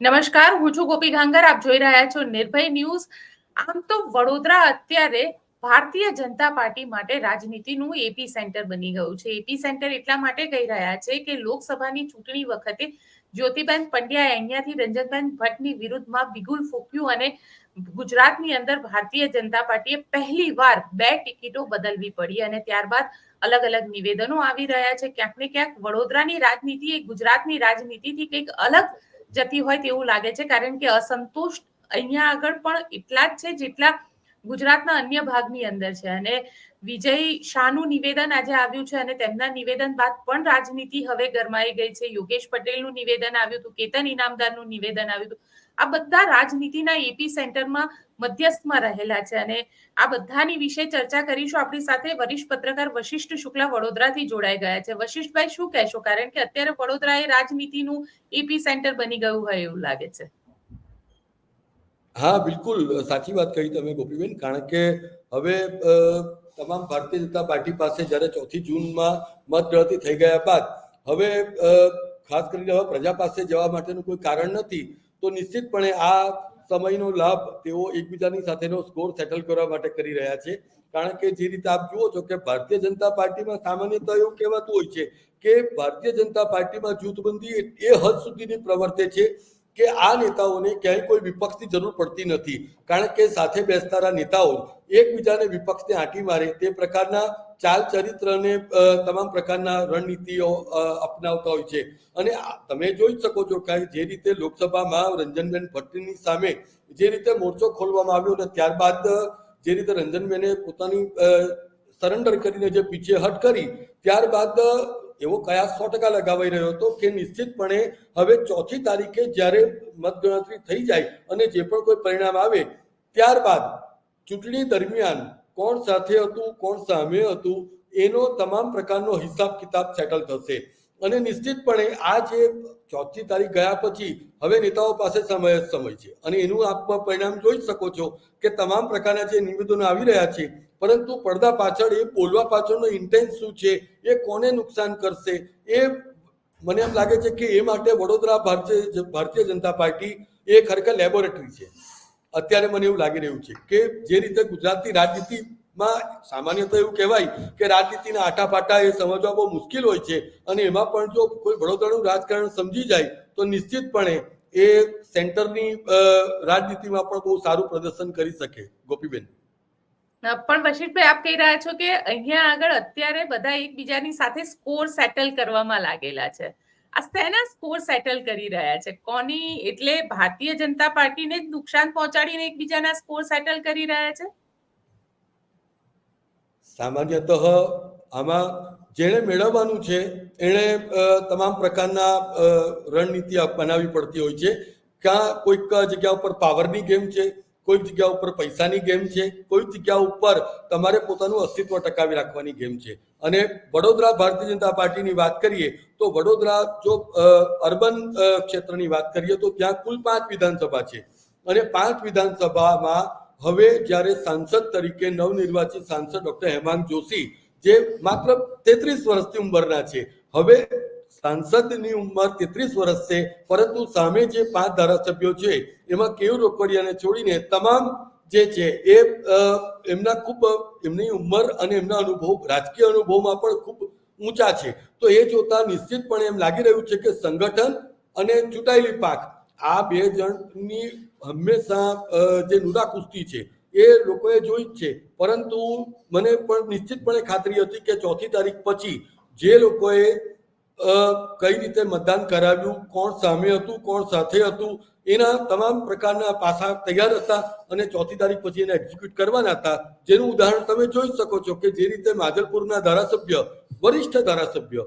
નમસ્કાર, હું છું ગોપી ગાંગર, આપ જોઈ રહ્યા છો નિર્ભય ન્યૂઝ. આમ તો વડોદરા અત્યારે ભારતીય જનતા પાર્ટી માટે રાજનીતિનું એપી સેન્ટર બની ગયું છે. એપી સેન્ટર એટલા માટે કહી રહ્યા છે કે લોકસભાની ચૂંટણી વખતે જ્યોતિબેન પંડ્યાએ અહીંયાથી રંજનબેન ભટ્ટની વિરુદ્ધમાં બિગુલ ફૂક્યું અને ગુજરાતની અંદર ભારતીય જનતા પાર્ટીએ પહેલી વાર બે ટિકિટો બદલવી પડી અને ત્યારબાદ અલગ અલગ નિવેદનો આવી રહ્યા છે. ક્યાંક ને ક્યાંક વડોદરાની રાજનીતિ એ ગુજરાતની રાજનીતિથી કંઈક અલગ જતી હોય તેવું લાગે છે. કારણ કે અસંતુષ્ટ અહીંયા આગળ પણ એટલા જ છે જેટલા ગુજરાતના અન્ય ભાગની અંદર છે. અને વિજય શાહનું નિવેદન આજે આવ્યું છે અને તેમના નિવેદન બાદ પણ રાજનીતિ હવે ગરમાઈ ગઈ છે. યોગેશ પટેલનું નિવેદન આવ્યું હતું, કેતન ઇનામદારનું નિવેદન આવ્યું હતું. આ બધા રાજનીતિના એપી સેન્ટરમાં મધ્યસ્થમાં રહેલા છે અને આ બધાની વિશે ચર્ચા કરીશું. આપણી સાથે વરિષ્ઠ પત્રકાર વશિષ્ઠ શુક્લા વડોદરાથી જોડાઈ ગયા છે. વશિષ્ઠભાઈ, શું કહેશો? કારણ કે અત્યારે વડોદરા એ રાજનીતિનું એપી સેન્ટર બની ગયું હોય એવું લાગે છે. હા, બિલકુલ. સાચી વાત કહી તમે ગોપીબેન. કારણ કે હવે તમામ ભારતીય જનતા પાર્ટી પાસે જ્યારે ચોથી જૂનમાં મતગણતરી થઈ ગયા બાદ, હવે ખાસ કરીને હવે પ્રજા પાસે જવા માટેનું કોઈ કારણ નથી, તો નિશ્ચિતપણે આ સમયનો લાભ તેઓ એકબીજાની સાથેનો સ્કોર સેટલ કરવા માટે કરી રહ્યા છે. કારણ કે જે રીતે આપ જુઓ છો કે ભારતીય જનતા પાર્ટીમાં સામાન્યતઃ એવું કહેવાતું હોય છે કે ભારતીય જનતા પાર્ટીમાં જૂથબંધી એ એ હદ સુધીની પ્રવર્તે છે. કે આ નેતાઓને ક્યાંય કોઈ વિપક્ષની જરૂર પડતી નથી. કારણ કે સાથે બેસનારા નેતાઓ એકબીજાને વિપક્ષને આંટી મારે તે પ્રકારના ચાલ ચરિત્રને તમામ પ્રકારના રણનીતિઓ અપનાવતા હોય છે. અને તમે જોઈ શકો છો કે જે રીતે લોકસભામાં રંજનબેન ભટ્ટની સામે જે રીતે મોરચો ખોલવામાં આવ્યો અને ત્યારબાદ જે રીતે રંજનબેને પોતાની સરેન્ડર કરીને જે પીછેહટ કરી, ત્યારબાદ એવો કયાસ સો ટકા લગાવાઈ રહ્યો હતો કે નિશ્ચિતપણે હવે ચોથી તારીખે જ્યારે મતગણતરી થઈ જાય અને જે પણ કોઈ પરિણામ આવે, ત્યારબાદ ચૂંટણી દરમિયાન કોણ સાથે હતું, કોણ સામે હતું, એનો તમામ પ્રકારનો હિસાબ કિતાબ સેટલ થશે. અને નિશ્ચિતપણે આ જે ચોથી તારીખ ગયા પછી હવે નેતાઓ પાસે સમય જ સમય છે. અને એનું આપ પરિણામ જોઈ શકો છો કે તમામ પ્રકારના જે નિવેદનો આવી રહ્યા છે, પરંતુ પડદા પાછળ એ બોલવા પાછળનો ઇન્ટેન્સ શું છે, એ કોને નુકસાન કરશે, એ મને એમ લાગે છે કે એ માટે વડોદરા ભારતીય ભારતીય જનતા પાર્ટી એ ખરેખર લેબોરેટરી છે. અત્યારે મને એવું લાગી રહ્યું છે કે જે રીતે ગુજરાતની રાજનીતિમાં સામાન્યતઃ એવું કહેવાય કે રાજનીતિના આટાપાટા એ સમજવા બહુ મુશ્કેલ હોય છે અને એમાં પણ જો કોઈ વડોદરાનું રાજકારણ સમજી જાય તો નિશ્ચિતપણે એ સેન્ટરની રાજનીતિમાં પણ બહુ સારું પ્રદર્શન કરી શકે. ગોપીબેન. પણ બશીરભાઈ, આપ કહી રહ્યા છો કે અહીંયા આગળ અત્યારે બધા એકબીજાની સાથે સ્કોર સેટલ કરવામાં લાગેલા છે. આ શેના સ્કોર સેટલ કરી રહ્યા છે? કોની એટલે ભારતીય જનતા પાર્ટીને નુકસાન પહોંચાડીને એકબીજાના સ્કોર સેટલ કરી રહ્યા છે? સામાન્યતઃ આમાં જેણે મેળવવાનું છે, એણે તમામ પ્રકારના રણનીતિ બનાવવી પડતી હોય છે. ક્યાં કોઈક જગ્યા ઉપર પાવરની ગેમ છે, કોઈક જગ્યા ઉપર પૈસાની ગેમ છે, કોઈક જગ્યા ઉપર તમારે પોતાનું અસ્તિત્વ ટકાવી રાખવાની ગેમ છે. અને વડોદરા ભારતીય જનતા પાર્ટીની વાત કરીએ તો વડોદરા જો અર્બન ક્ષેત્રની વાત કરીએ તો ત્યાં કુલ પાંચ વિધાનસભા છે. અને પાંચ વિધાનસભામાં હવે જ્યારે સાંસદ તરીકે નવનિર્વાચિત સાંસદ ડોક્ટર હેમાંગ જોશી, જે માત્ર તેત્રીસ વર્ષની ઉંમરના છે, હવે સાંસદની ઉંમર તેત્રીસ વર્ષ છે, પરંતુ સામે જે પાંચ ધારાસભ્યો છે, એમાં કેવું રોકડિયાને છોડીને તમામ જે છે, એ એમના ખૂબ, એમની ઉંમર અને એમના અનુભવ, રાજકીય અનુભવમાં પણ ખૂબ ઊંચા છે. તો એ જોતા નિશ્ચિતપણે એમ લાગી રહ્યું છે કે સંગઠન અને ચૂંટાયેલી પાક, આ બે જણની હંમેશા જે નુરા કુસ્તી છે, એ લોકોએ જોઈ જ છે. પરંતુ મને પણ નિશ્ચિતપણે ખાતરી હતી કે ચોથી તારીખ પછી જે લોકોએ કઈ રીતે મતદાન કરાવ્યું, કોણ સામે હતું, કોણ સાથે હતું, એના તમામ પ્રકારના પાસા તૈયાર હતા અને ચોથી તારીખ પછી એને એક્ઝિક્યુટ કરવાના હતા. જેનું ઉદાહરણ તમે જોઈ શકો છો કે જે રીતે માજલપુરના ધારાસભ્ય, વરિષ્ઠ ધારાસભ્ય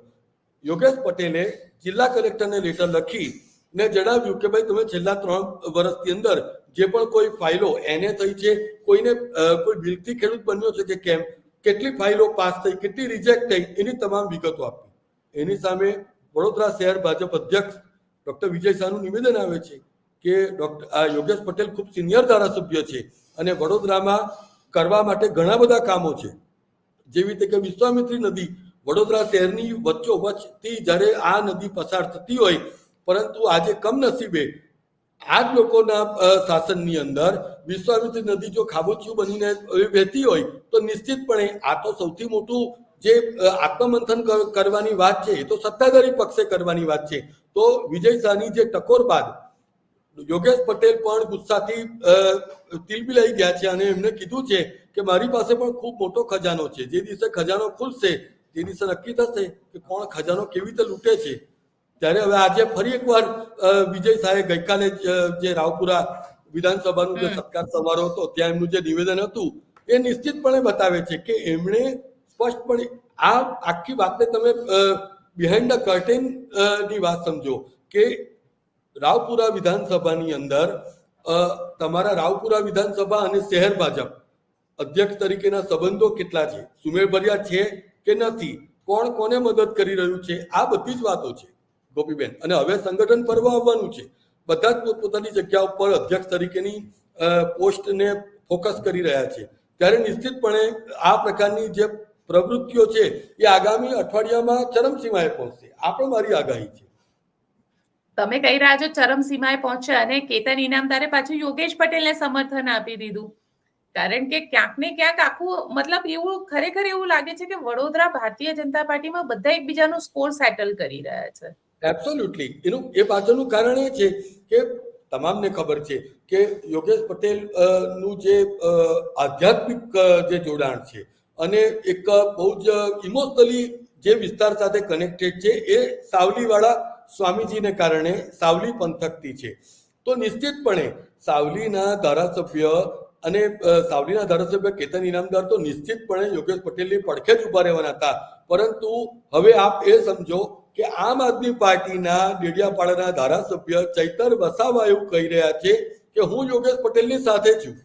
યોગેશ પટેલે જિલ્લા કલેક્ટરને લેટર લખી ને જણાવ્યું કે ભાઈ તમે છેલ્લા ત્રણ વર્ષની અંદર જે પણ કોઈ ફાઇલો એને થઈ છે, કોઈને કોઈ બિલથી ખેડૂત બન્યો છે કે કેમ, કેટલી ફાઇલો પાસ થઈ, કેટલી રિજેક્ટ થઈ, એની તમામ વિગતો આપી. એની સામે વડોદરા શહેર ભાજપ અધ્યક્ષ ડોક્ટર વિજય શાહનું નિવેદન આવે છે કે ડોક્ટર, આ યોગેશ પટેલ ખૂબ સિનિયર ધારાસભ્ય છે અને વડોદરામાં કરવા માટે ઘણા બધા કામો છે. જેવી રીતે કે વિશ્વામિત્રી નદી વડોદરા શહેરની વચ્ચોવચ્ચથી જ્યારે આ નદી પસાર થતી હોય પરંતુ આજે કમનસીબે આ જ લોકોના શાસનની અંદર વિશ્વામિત્રી નદી જો ખાબોચિયું બનીને વહેતી હોય, તો નિશ્ચિતપણે આ તો સૌથી મોટું જે આત્મમંથન કરવાની વાત છે, એ તો સત્તાધારી પક્ષે કરવાની વાત છે. તો વિજય શાહની જે ટકોર બાદ યોગેશ પટેલ પણ ગુસ્સાથી તિલબી તિલબિલાઈ ગયા છે અને એમને કીધું છે કે મારી પાસે પણ ખૂબ મોટો ખજાનો છે. જે દિવસે ખજાનો ખુલશે, તે દિવસે નક્કી થશે કે કોણ ખજાનો કેવી રીતે લૂંટે છે. ત્યારે હવે આજે ફરી એકવાર વિજય શાહે ગઈકાલે જે રાવપુરા વિધાનસભાનું જે સત્કાર સમારોહ હતો ત્યાં એમનું જે નિવેદન હતું એ નિશ્ચિતપણે બતાવે છે કે એમણે સ્પષ્ટપણે આ આખી વાતને તમે બિહાઇન્ડ ધ કર્ટેનની વાત સમજો કે રાવપુરા વિધાનસભાની અંદર તમારા રાવપુરા વિધાનસભા અને શહેર ભાજપ અધ્યક્ષ તરીકેના સંબંધો કેટલા છે? સુમેળભર્યા છે કે નથી? કોણ કોને મદદ કરી રહ્યું છે? આ બધી જ વાતો છે. ગોપીબેન. અને હવે સંગઠન પર્વ આવવાનું છે. બધા જ પોતપોતાની જગ્યા ઉપર અધ્યક્ષ તરીકેની પોસ્ટને ફોકસ કરી રહ્યા છે. ત્યારે નિશ્ચિતપણે આ પ્રકારની જે પ્રવૃત્તિઓ છે, એ આગામી અઠવાડિયામાં ચરમસીમાએ પહોંચશે. આ પણ મારી આગાહી છે. તમે કહી રહ્યા છો ચરમસીમાએ પહોંચે અને કેતન ઇનામદારે પાછું યોગેશ પટેલને સમર્થન આપી દીધું. કારણ કે ક્યાંક ને ક્યાંક આખું, મતલબ એવું, ખરેખર એવું લાગે છે કે વડોદરા ભારતીય જનતા પાર્ટીમાં બધા એકબીજાનો સ્કોર સેટલ કરી રહ્યા છે. એબ્સોલ્યુટલી એનું એ પાછળનું કારણ એ છે કે તમામને ખબર છે કે યોગેશ પટેલનું જે આધ્યાત્મિક જે જોડાણ છે અને એક બહુ જ ઇમોશનલી જે વિસ્તાર સાથે કનેક્ટેડ છે એ સાવલીવાળા સ્વામીજીને કારણે સાવલી પંથકથી છે. તો નિશ્ચિતપણે સાવલીના ધારાસભ્ય અને સાવલીના ધારાસભ્ય કેતન ઇનામદાર તો નિશ્ચિતપણે યોગેશ પટેલની પડખે જ ઊભા રહેવાના હતા. પરંતુ હવે આપ એ સમજો કે આમ આદમી પાર્ટીના ડેડિયાપાડાના ધારાસભ્ય ચૈતર વસાવા એવું કહી રહ્યા છે કે હું યોગેશ પટેલની સાથે છું.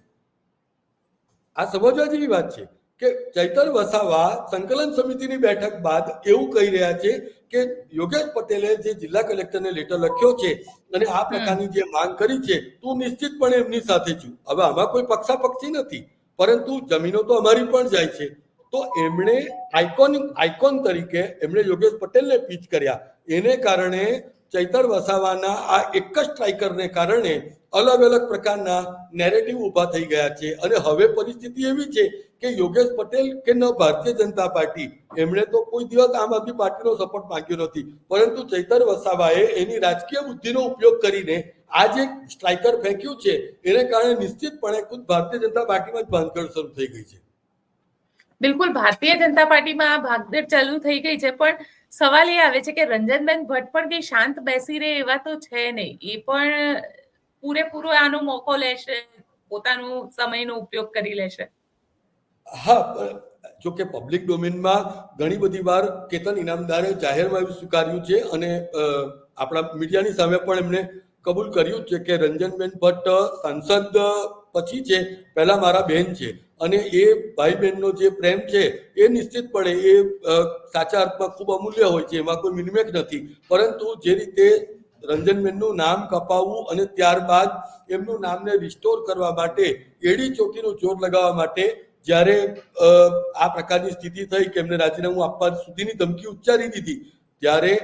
આ સમજવા જેવી વાત છે કે ચૈતર વસાવા સંકલન સમિતિની બેઠક બાદ એવું કહી રહ્યા છે કે યોગેશ પટેલે જે જિલ્લા કલેક્ટરને લેટર લખ્યો છે અને આ પ્રકારની જે માંગ કરી છે, તું નિશ્ચિતપણે એમની સાથે છું. હવે આમાં કોઈ પક્ષાપક્ષી નથી, પરંતુ જમીનો તો અમારી પણ જાય છે. તો એમણે આઇકોનિક આઇકોન તરીકે એમણે યોગેશ પટેલને પીચ કર્યા. એને કારણે ચૈતર વસાવાના આ એક જ સ્ટ્રાઇકરને કારણે અલગ અલગ પ્રકારના નેરેટિવ ઊભા થઈ ગયા છે. અને હવે પરિસ્થિતિ એવી છે કે યોગેશ પટેલ કે ન ભારતીય જનતા પાર્ટી, એમણે તો કોઈ દિવસ આમ આદમી પાર્ટીનો સપોર્ટ માંગ્યો નથી. પરંતુ ચૈતર વસાવાએ એની રાજકીય બુદ્ધિનો ઉપયોગ કરીને આ જે સ્ટ્રાઇકર ફેંક્યું છે, એને કારણે નિશ્ચિતપણે ખુદ ભારતીય જનતા પાર્ટીમાં જ ભાંગડ શરૂ થઈ ગઈ છે. બિલકુલ, ભારતીય જનતા પાર્ટીમાં આ ભાગદોડ ચાલુ થઈ ગઈ છે, પણ સવાલ એ આવે છે કે રંજનબેન ભટ્ટ પણ કઈ શાંત બેસી રહે એવા તો છે નહીં. એ પણ પૂરેપૂરો આનો મોકો લેશે, પોતાનું સમયનો ઉપયોગ કરી લેશે. હા, જો કે પબ્લિક ડોમેનમાં ઘણી બધી વાર કેતન ઇનામદારે જાહેરમાં એવું સ્વીકાર્યું છે અને આપણા મીડિયાની સામે પણ એમણે કબૂલ કર્યું છે કે રંજનબેન ભટ્ટ સાંસદ પછી છે, પહેલા મારા બહેન છે. અને એ ભાઈ બહેનનો જે પ્રેમ છે, એ નિશ્ચિતપણે એ સાચા અર્થમાં ખૂબ અમૂલ્ય હોય છે, એમાં કોઈ મિનિમેક નથી. પરંતુ જે રીતે રંજનબેનનું નામ કપાવવું અને ત્યારબાદ એમનું નામને રિસ્ટોર કરવા માટે, એડી ચોકીનું જોર લગાવવા માટે, જ્યારે આ પ્રકારની સ્થિતિ થઈ કે એમને રાજીનામું આપવા સુધીની ધમકી ઉચ્ચારી દીધી, ત્યારે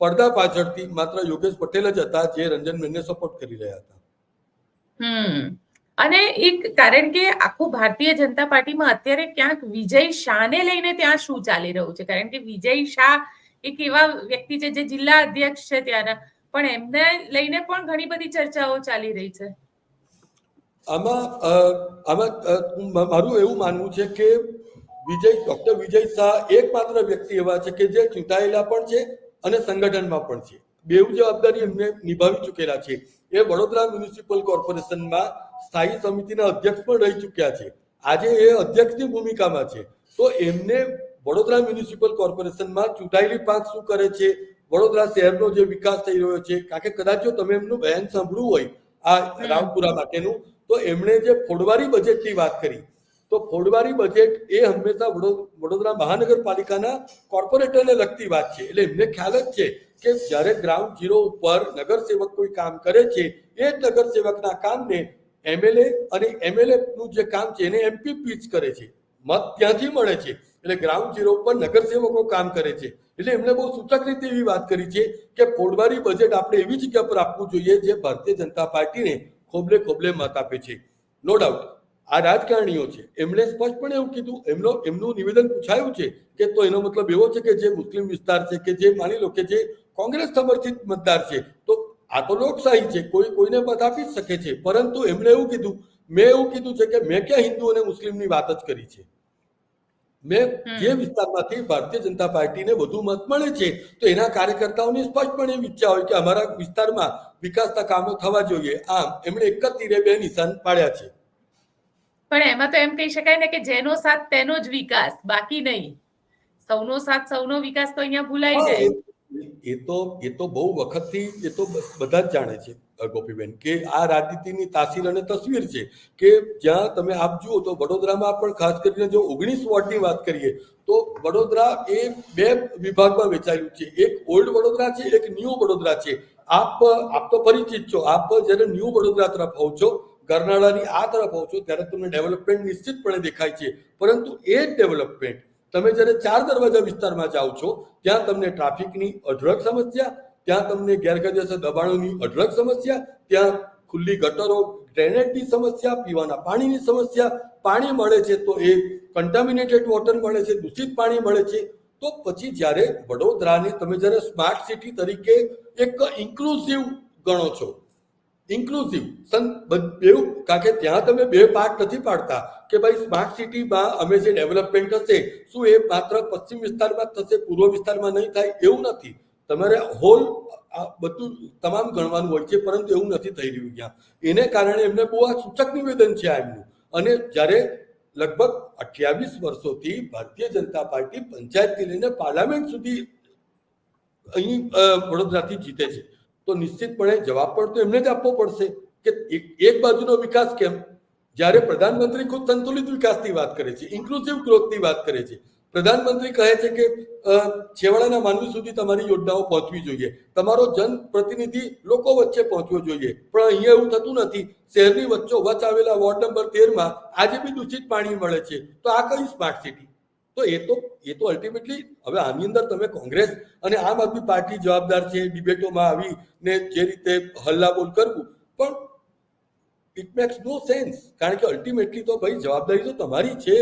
પડદા પાછળથી માત્ર યોગેશ પટેલ જ હતા જે રંજનબેનને સપોર્ટ કરી રહ્યા હતા. હમ. અને એક, કારણ કે આખું ભારતીય જનતા પાર્ટીમાં અત્યારે ક્યાંક વિજય શાહને લઈને ત્યાં શું ચાલી રહ્યું છે? કારણ કે વિજય શાહ એક એવા વ્યક્તિ છે જે જિલ્લા અધ્યક્ષ છે ત્યાંના પણ એમને લઈને પણ ઘણી બધી ચર્ચાઓ ચાલી રહી છે. આમાં આમાં મારું એવું માનવું છે કે વિજય, ડોક્ટર વિજય શાહ એકમાત્ર વ્યક્તિ એવા છે કે જે ચૂંટાયેલા પણ છે અને સંગઠનમાં પણ છે. બેઉ જવાબદારી એમને નિભાવી ચૂકેલા છે. એ વડોદરા મ્યુનિસિપલ કોર્પોરેશનમાં સ્થાયી સમિતિના અધ્યક્ષ પણ રહી ચૂક્યા છે. આજે એ અધ્યક્ષની ભૂમિકામાં છે. તો એમને વડોદરા મ્યુનિસિપલ કોર્પોરેશનમાં ચૂંટાયેલી પાંખ શું કરે છે? વડોદરા શહેરનો જે વિકાસ થઈ રહ્યો છે કારણ કે કદાચ જો તમે એમનું બયાન સાંભળ્યું હોય આ રામપુરા માટેનું તો એમણે જે ફોડવારી બજેટની વાત કરી. તો ફોડવારી બજેટ એ હંમેશા વડો- વડોદરા મહાનગરપાલિકાના કોર્પોરેટરને લગતી વાત છે. એટલે એમને ખ્યાલ જ છે કે જ્યારે ગ્રાઉન્ડ ઝીરો ઉપર નગરસેવક કોઈ કામ કરે છે એ જ નગરસેવકના કામને એમએલએ અને એમએલએ નું જે કામ છે, એને એમપી પીચ કરે છે. મત ત્યાંથી મળે છે. એટલે ગ્રાઉન્ડ ઝીરો પર નગરસેવકો કામ કરે છે. એટલે એમણે બહુ સૂચક રીતે એવી વાત કરી છે કે પોડવારી બજેટ આપણે એવી જગ્યા પર આપવું જોઈએ જે ભારતીય જનતા પાર્ટીને ખોબલે ખોબલે મત આપે છે. નો ડાઉટ આ રાજકારણીઓ છે. એમણે સ્પષ્ટપણે એવું કીધું, એમનો, એમનું નિવેદન પૂછાયું છે કે તો એનો મતલબ એવો છે કે જે મુસ્લિમ વિસ્તાર છે કે જે માની લો કે જે કોંગ્રેસ સમર્થિત મતદાર છે, તો આ તો લોકશાહી છે. કોઈ કોઈને મત આપી જ શકે છે. પરંતુ એમણે એવું કીધું મેં એવું કીધું છે કે મેં ક્યાં હિન્દુ અને મુસ્લિમની વાત જ કરી છે. મેં જે વિસ્તારમાંથી ભારતીય જનતા પાર્ટીને વધુ મત મળે છે તો એના કાર્યકર્તાઓની સ્પષ્ટપણે ઈચ્છા હોય કે અમારા વિસ્તારમાં વિકાસના કામો થવા જોઈએ. આમ એમણે એક જ તીરે બે નિશાન પાડ્યા છે. પણ એમાં તો એમ કહી શકાય ને કે જેનો સાથ તેનો જ વિકાસ બાકી નહીં. સૌનો સાથ સૌનો વિકાસ તો અહીંયા ભૂલાઈ જાય. એ- તો, એ તો બહુ વખતથી એ તો બધા જ જાણે છે ગોપીબેન, કે આ રાજનીતિની તાસીર અને તસવીર છે કે જ્યાં તમે આપ જુઓ તો વડોદરામાં પણ ખાસ કરીને જો ઓગણીસ વોર્ડની વાત કરીએ તો વડોદરા એ બે વિભાગમાં વેચાયેલું છે, એક ઓલ્ડ વડોદરા છે, એક ન્યૂ વડોદરા છે. આપ આપ તો પરિચિત છો, આપ જ્યારે ન્યૂ વડોદરા તરફ આવો છો, કર્ણાળાની આ તરફ આવો છો, ત્યારે તમને ડેવલપમેન્ટ નિશ્ચિતપણે દેખાય છે, પરંતુ એ જ ડેવલપમેન્ટ તમે જ્યારે ચાર દરવાજા વિસ્તારમાં જાઓ છો, ત્યાં તમને ટ્રાફિકની અઢળક સમસ્યા, ત્યાં તમને ગેરકાયદેસર દબાણોની અઢળક સમસ્યા, ત્યાં ખુલ્લી ગટરો, ડ્રેનેજની સમસ્યા, પીવાના પાણીની સમસ્યા, પાણી મળે છે તો એ કન્ટામિનેટેડ વોટર મળે છે, દૂષિત પાણી મળે છે. તો પછી જ્યારે વડોદરાને તમે જ્યારે સ્માર્ટ સિટી તરીકે એક ઇન્ક્લુઝિવ ગણો છો ઇન્ક્લુઝિવ એવું કારણ કે ત્યાં તમે બે પાર્ટ નથી પાડતા કે ભાઈ સ્માર્ટ સિટીમાં અમે જે ડેવલપમેન્ટ હશે શું એ માત્ર પશ્ચિમ વિસ્તારમાં થશે, પૂર્વ વિસ્તારમાં નહીં થાય, એવું નથી. તમારે હોલ બધું તમામ ગણવાનું હોય છે, પરંતુ એવું નથી થઈ રહ્યું ત્યાં. એને કારણે એમને બહુ આ સૂચક નિવેદન છે આ એમનું. અને જ્યારે લગભગ અઠ્યાવીસ વર્ષોથી ભારતીય જનતા પાર્ટી પંચાયતથી લઈને પાર્લામેન્ટ સુધી અહીં વડોદરાથી જીતે છે. તો નિશ્ચિતપણે જવાબ પણ તો એમને જ આપવો પડશે કે એક બાજુનો વિકાસ કેમ? જ્યારે પ્રધાનમંત્રી ખુદ સંતુલિત વિકાસની વાત કરે છે ઇન્ક્લુઝિવ ગ્રોથની વાત કરે છે. પ્રધાનમંત્રી કહે છે કે છેવાડાના માનવી સુધી તમારી યોજનાઓ પહોંચવી જોઈએ. તમારો જનપ્રતિનિધિ લોકો વચ્ચે પહોંચવો જોઈએ. પણ અહીંયા એવું થતું નથી. શહેરની વચ્ચો વચ આવેલા વોર્ડ નંબર તેરમાં આજે બી દૂષિત પાણી મળે છે. તો આ કઈ સ્માર્ટ સિટી તો એ તો એ તો અલ્ટિમેટલી હવે આની અંદર તમે કોંગ્રેસ અને આમ આદમી પાર્ટી જવાબદાર છે, ડિબેટોમાં આવી ને જે રીતે હલ્લાબોલ કરવું. પણ ઇટ મેક્સ નો સેન્સ કારણ કે અલ્ટિમેટલી તો ભાઈ જવાબદારી તો તમારી છે.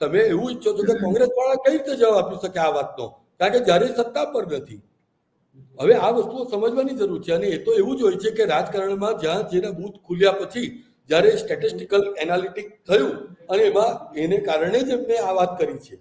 તમે એવું ઈચ્છો છો કે કોંગ્રેસ વાળા કઈ રીતે જવાબ આપી શકે આ વાતનો? કારણ કે જ્યારે સત્તા પર નથી. હવે આ વસ્તુઓ સમજવાની જરૂર છે અને એ તો એવું જ હોય છે કે રાજકારણમાં જ્યાં જેના બૂથ ખુલ્યા પછી જ્યારે સ્ટેટિસ્ટિકલ એનાલિટિક થયું અને એમાં એને કારણે જ એમને આ વાત કરી છે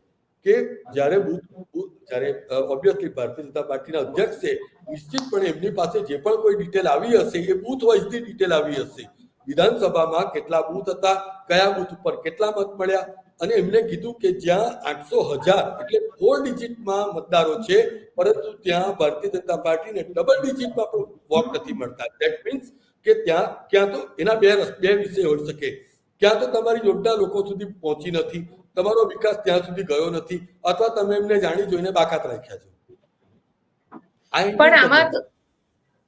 કે જ્યારે બૂથ જ્યારે ઓબ્વિયસલી ભારતીય જનતા પાર્ટીના અધ્યક્ષ છે, નિશ્ચિતપણે એમની પાસે જે પણ કોઈ ડિટેલ આવી હશે, એ બુથ વાઇઝની ડિટેલ આવી હશે. વિધાનસભામાં કેટલા બુથ હતા, કયા બુથ ઉપર કેટલા મત મળ્યા, અને એમણે કીધું કે જ્યાં આઠસો હજાર, એટલે ફોર ડિજિટમાં મતદારો છે, પરંતુ ત્યાં ભારતીય જનતા પાર્ટીને ડબલ ડિજિટમાં પણ વોટ નથી મળતા. દેટ મીન્સ કે ત્યાં ક્યાં તો એના બે બે વિષય હોઈ શકે. ક્યાં તો તમારી યોજના લોકો સુધી પહોંચી નથી તમારો વિકાસ ત્યાં સુધી ગયો નથી અથવા તમે એમને જાણી જોઈને બાકાત રાખ્યા છો. પણ આમાં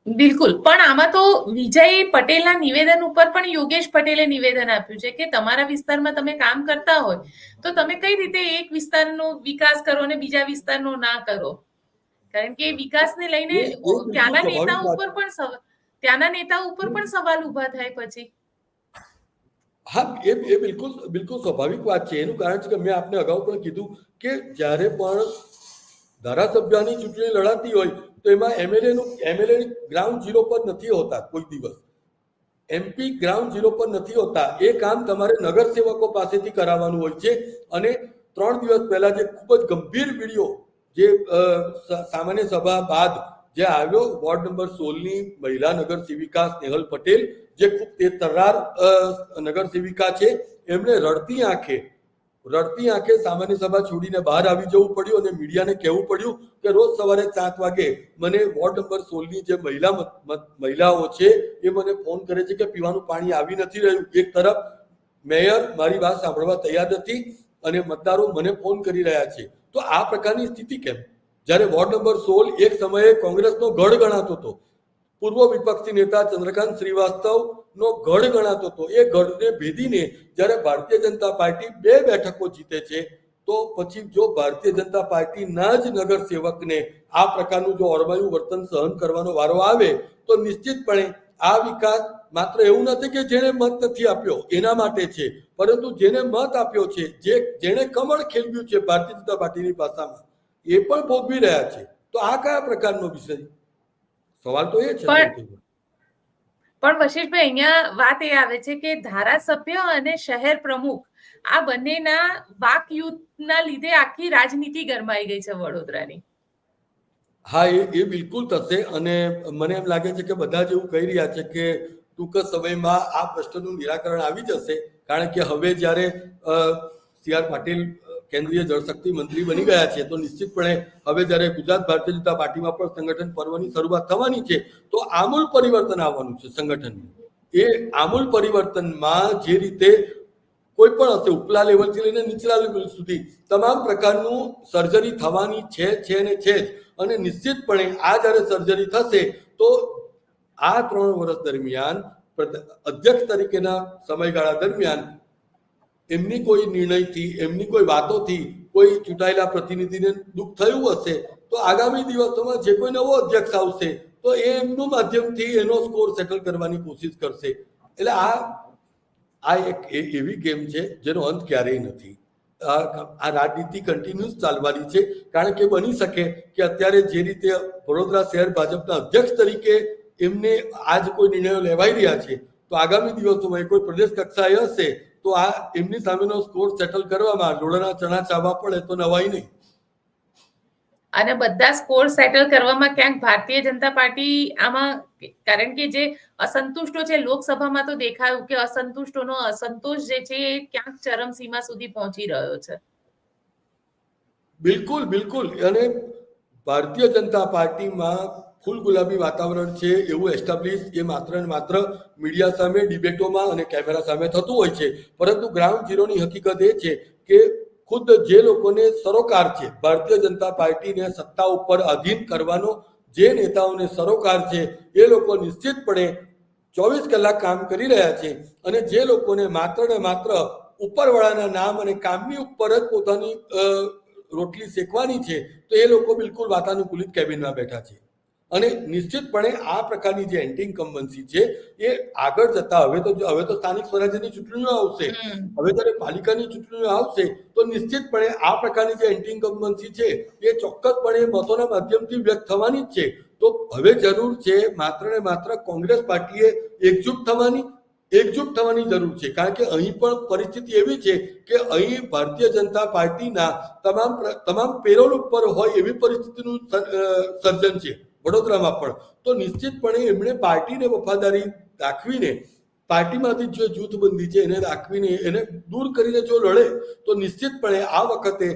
બિલકુલ. પણ આમાં તો વિજય પટેલના નિવેદન ઉપર પણ યોગેશ પટેલે નિવેદન આપ્યું છે કે તમારા વિસ્તારમાં તમે કામ કરતા હોય તો તમે કઈ રીતે એક વિસ્તારનો વિકાસ કરો અને બીજા વિસ્તારનો ના કરો? કારણ કે વિકાસને લઈને ત્યાંના નેતા ઉપર પણ ત્યાંના નેતા ઉપર પણ સવાલ ઊભા થાય પછી. હા, એ એ બિલકુલ બિલકુલ સ્વાભાવિક વાત છે. એનું કારણ છે કે મેં આપને અગાઉ પણ કીધું કે જ્યારે પણ ધારાસભ્યની ચૂંટણી લડાતી હોય, તો એમાં એમએલએ નું એમએલએ ગ્રાઉન્ડ ઝીરો પર નથી હોતા કોઈ દિવસ. એમપી ગ્રાઉન્ડ ઝીરો પર નથી હોતા. એ કામ તમારે નગરસેવકો પાસેથી કરાવવાનું હોય છે. અને ત્રણ દિવસ પહેલા જે ખૂબ જ ગંભીર વીડિયો જે સામાન્ય સભા બાદ જે આવ્યો, વોર્ડ નંબર સોળની મહિલા નગર સેવિકા સ્નેહલ પટેલ, જે ખૂબ તે તરાર નગર સેવિકા છે એમણે રડતી આંખે રડતી આંખે સામાન્ય સભા છોડીને બહાર આવી જવું પડ્યું અને મીડિયાને કહેવું પડ્યું કે રોજ સવારે સાત વાગે મને વોર્ડ નંબર સોળની જે મહિલા મહિલાઓ છે, એ મને ફોન કરે છે કે પીવાનું પાણી આવી નથી રહ્યું. એક તરફ મેયર મારી વાત સાંભળવા તૈયાર નથી અને મતદારો મને ફોન કરી રહ્યા છે. તો આ પ્રકારની સ્થિતિ કેમ? જ્યારે વોર્ડ નંબર સોળ એક સમયે કોંગ્રેસનો ગઢ ગણાતો હતો. પૂર્વ વિપક્ષી નેતા ચંદ્રકાંત શ્રીવાસ્તવનો ગઢ ગણાતો હતો. એ ગઢને ભેદીને જ્યારે ભારતીય જનતા પાર્ટી બે બેઠકો જીતે છે, તો પછી જો ભારતીય જનતા પાર્ટીના જ નગર સેવકને આ પ્રકારનું જો અરમાયું વર્તન સહન કરવાનો વારો આવે, તો નિશ્ચિતપણે આ વિકાસ માત્ર એવું નથી કે જેણે મત નથી આપ્યો, એના માટે છે. પરંતુ જેને મત આપ્યો છે, જે જેણે કમળ ખેલવ્યું છે ભારતીય જનતા પાર્ટીની ભાષામાં એ પણ ભોગવી રહ્યા છે. તો આ કયા પ્રકારનો વિષય? સવાલ તો એ છે. પણ- વશિષભાઈ અહીંયા વાત એ આવે છે કે ધારાસભ્ય અને શહેર પ્રમુખ આ બંનેના વાક યુદ્ધના લીધે આખી રાજનીતિ ગરમાઈ ગઈ છે વડોદરાની. હા એ એ બિલકુલ થશે અને મને એમ લાગે છે કે બધા જ એવું કહી રહ્યા છે કે ટૂંક સમયમાં આ પ્રશ્નનું નિરાકરણ આવી જશે. કારણ કે હવે જ્યારે સી આર પાટીલ કેન્દ્રીય જળશક્તિ મંત્રી બની ગયા છે, તો નિશ્ચિતપણે હવે જ્યારે ગુજરાત ભારતીય જનતા પાર્ટીમાં પણ સંગઠન પર્વની શરૂઆત થવાની છે, તો આમૂલ પરિવર્તન આવવાનું છે સંગઠનનું. એ આમૂલ પરિવર્તનમાં જે રીતે કોઈ પણ હશે, ઉપલા લેવલથી લઈને નીચલા લેવલ સુધી તમામ પ્રકારનું સર્જરી થવાની છે છે ને છે જ. અને નિશ્ચિતપણે આ જ્યારે સર્જરી થશે, તો આ ત્રણ વર્ષ દરમિયાન અધ્યક્ષ તરીકેના સમયગાળા દરમિયાન એમની કોઈ નિર્ણયથી, એમની કોઈ વાતોથી કોઈ ચૂંટાયેલા પ્રતિનિધિને દુઃખ થયું હશે, તો આગામી દિવસોમાં જે કોઈ નવો અધ્યક્ષ આવશે, તો એ એમનું માધ્યમથી એનો સ્કોર સેટલ કરવાની કોશિશ કરશે. એટલે આ આ એક એવી ગેમ છે જેનો અંત ક્યારેય નથી. આ આ રાજનીતિ કન્ટિન્યુઅસ ચાલવાની છે, કારણ કે બની શકે કે અત્યારે જે રીતે વડોદરા શહેર ભાજપના અધ્યક્ષ તરીકે એમને આજ કોઈ નિર્ણયો લેવાઈ રહ્યા છે, તો આગામી દિવસોમાં એ કોઈ પ્રદેશ કક્ષાએ હશે તો આ એમની સામેનો સ્કોર સેટલ કરવામાં લોડાના ચણા ચાવવા પડે તો નવાઈ નહીં. અને બધા સ્કોર સેટલ કરવામાં ક્યાંક ભારતીય જનતા પાર્ટી આમાં કારણ કે જે અસંતુષ્ટો છે લોકસભામાં તો દેખાયું કે અસંતુષ્ટોનો અસંતોષ જે છે એ ક્યાંક ચરમસીમા સુધી પહોંચી રહ્યો છે. બિલકુલ બિલકુલ. અને ભારતીય જનતા પાર્ટીમાં ફૂલ ગુલાબી વાતાવરણ છે એવું એસ્ટાબ્લિશ એ માત્ર ને માત્ર મીડિયા સામે ડિબેટોમાં અને કેમેરા સામે થતું હોય છે. પરંતુ ગ્રાઉન્ડ ઝીરોની હકીકત એ છે કે ખુદ જે લોકોને સરોકાર છે, ભારતીય જનતા પાર્ટીને સત્તા ઉપર અધીન કરવાનો જે નેતાઓને સરોકાર છે, એ લોકો નિશ્ચિતપણે ચોવીસ કલાક કામ કરી રહ્યા છે અને જે લોકોને માત્ર ને માત્ર ઉપરવાળાના નામ અને કામની ઉપર જ પોતાની રોટલી શેકવાની છે, તો એ લોકો બિલકુલ વાતાનુકૂલિત કેબિનમાં બેઠા છે. અને નિશ્ચિતપણે આ પ્રકારની જે એન્ટી ઇન્કમ્બન્સી છે એ આગળ જતા હવે તો હવે તો સ્થાનિક સ્વરાજ્યની ચૂંટણીઓ આવશે. હવે જ્યારે પાલિકાની ચૂંટણીઓ આવશે તો નિશ્ચિતપણે આ પ્રકારની જે એન્ટી ઇન્કમ્બન્સી છે એ ચોક્કસપણે મતોના માધ્યમથી વ્યક્ત થવાની જ છે. તો હવે જરૂર છે માત્ર ને માત્ર કોંગ્રેસ પાર્ટીએ એકજૂટ થવાની એકજૂટ થવાની જરૂર છે. કારણ કે અહીં પણ પરિસ્થિતિ એવી છે કે અહીં ભારતીય જનતા પાર્ટીના તમામ તમામ પેરોલ ઉપર હોય એવી પરિસ્થિતિનું સર્જન છે. વડોદરામાં પણ. તો નિશ્ચિતપણે એમણે પાર્ટીને વફાદારી દાખવીને પાર્ટીમાંથી જે જૂથબંધી છે એને રાખવીને એને દૂર કરીને જો લડે, તો નિશ્ચિતપણે આ વખતે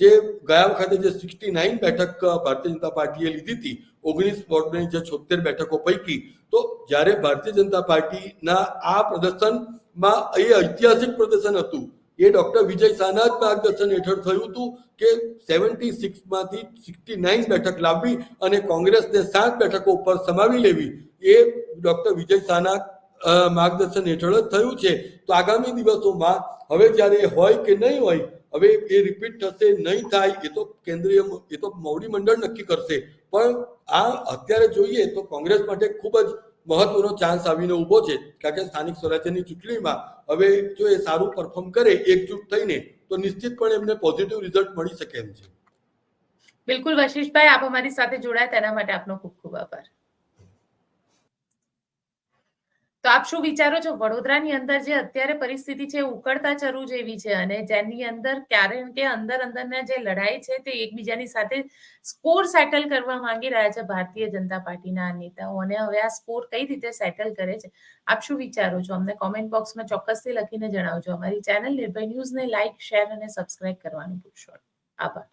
જે ગયા વખતે જે સિક્સટી નાઇન બેઠક ભારતીય જનતા પાર્ટીએ લીધી હતી, ઓગણીસ વોર્ડની જે છોતેર બેઠકો પૈકી, તો જ્યારે ભારતીય જનતા પાર્ટીના આ પ્રદર્શનમાં એ ઐતિહાસિક પ્રદર્શન હતું એ ડોક્ટર વિજય સાના જ માર્ગદર્શન હેઠળ થયું હતું કે સેવન્ટી સિક્સમાંથી સિક્સટી નાઇન બેઠક લાવવી અને કોંગ્રેસને સાત બેઠકો ઉપર સમાવી લેવી. એ ડોક્ટર વિજય શાહના માર્ગદર્શન હેઠળ જ થયું છે. તો આગામી દિવસોમાં હવે જ્યારે હોય કે નહીં હોય, હવે એ રિપીટ થશે, નહીં થાય, એ તો કેન્દ્રીય એ તો મોવડી મંડળ નક્કી કરશે. પણ આ અત્યારે જોઈએ તો કોંગ્રેસ માટે ખૂબ જ મહત્વનો ચાન્સ આવીને ઊભો છે. કારણ કે સ્થાનિક સ્વરાજ્યની ચૂંટણીમાં હવે જો એ સારું પરફોર્મ કરે, એકજૂટ થઈને, તો નિશ્ચિતપણે એમને પોઝિટિવ રિઝલ્ટ મળી શકે એમ છે. બિલકુલ વશિષભાઈ આપ અમારી સાથે જોડાયા, તેના માટે આપનો ખૂબ ખૂબ આભાર. તો આપ શું વિચારો છો? વડોદરાની અંદર જે અત્યારે પરિસ્થિતિ છે ઉકળતા ચરુ જેવી છે અને જેની અંદર કારણ કે અંદર અંદરના જે લડાઈ છે તે એકબીજાની સાથે સ્કોર સેટલ કરવા માંગી રહ્યા છે ભારતીય જનતા પાર્ટીના નેતાઓ અને હવે આ સ્કોર કઈ રીતે સેટલ કરે છે? આપ શું વિચારો છો? અમને કોમેન્ટ બોક્સમાં ચોક્કસથી લખીને જણાવજો. અમારી ચેનલ નિર્ભય ન્યૂઝને લાઇક શેર અને સબસ્ક્રાઇબ કરવાનું ભૂલશો આભાર.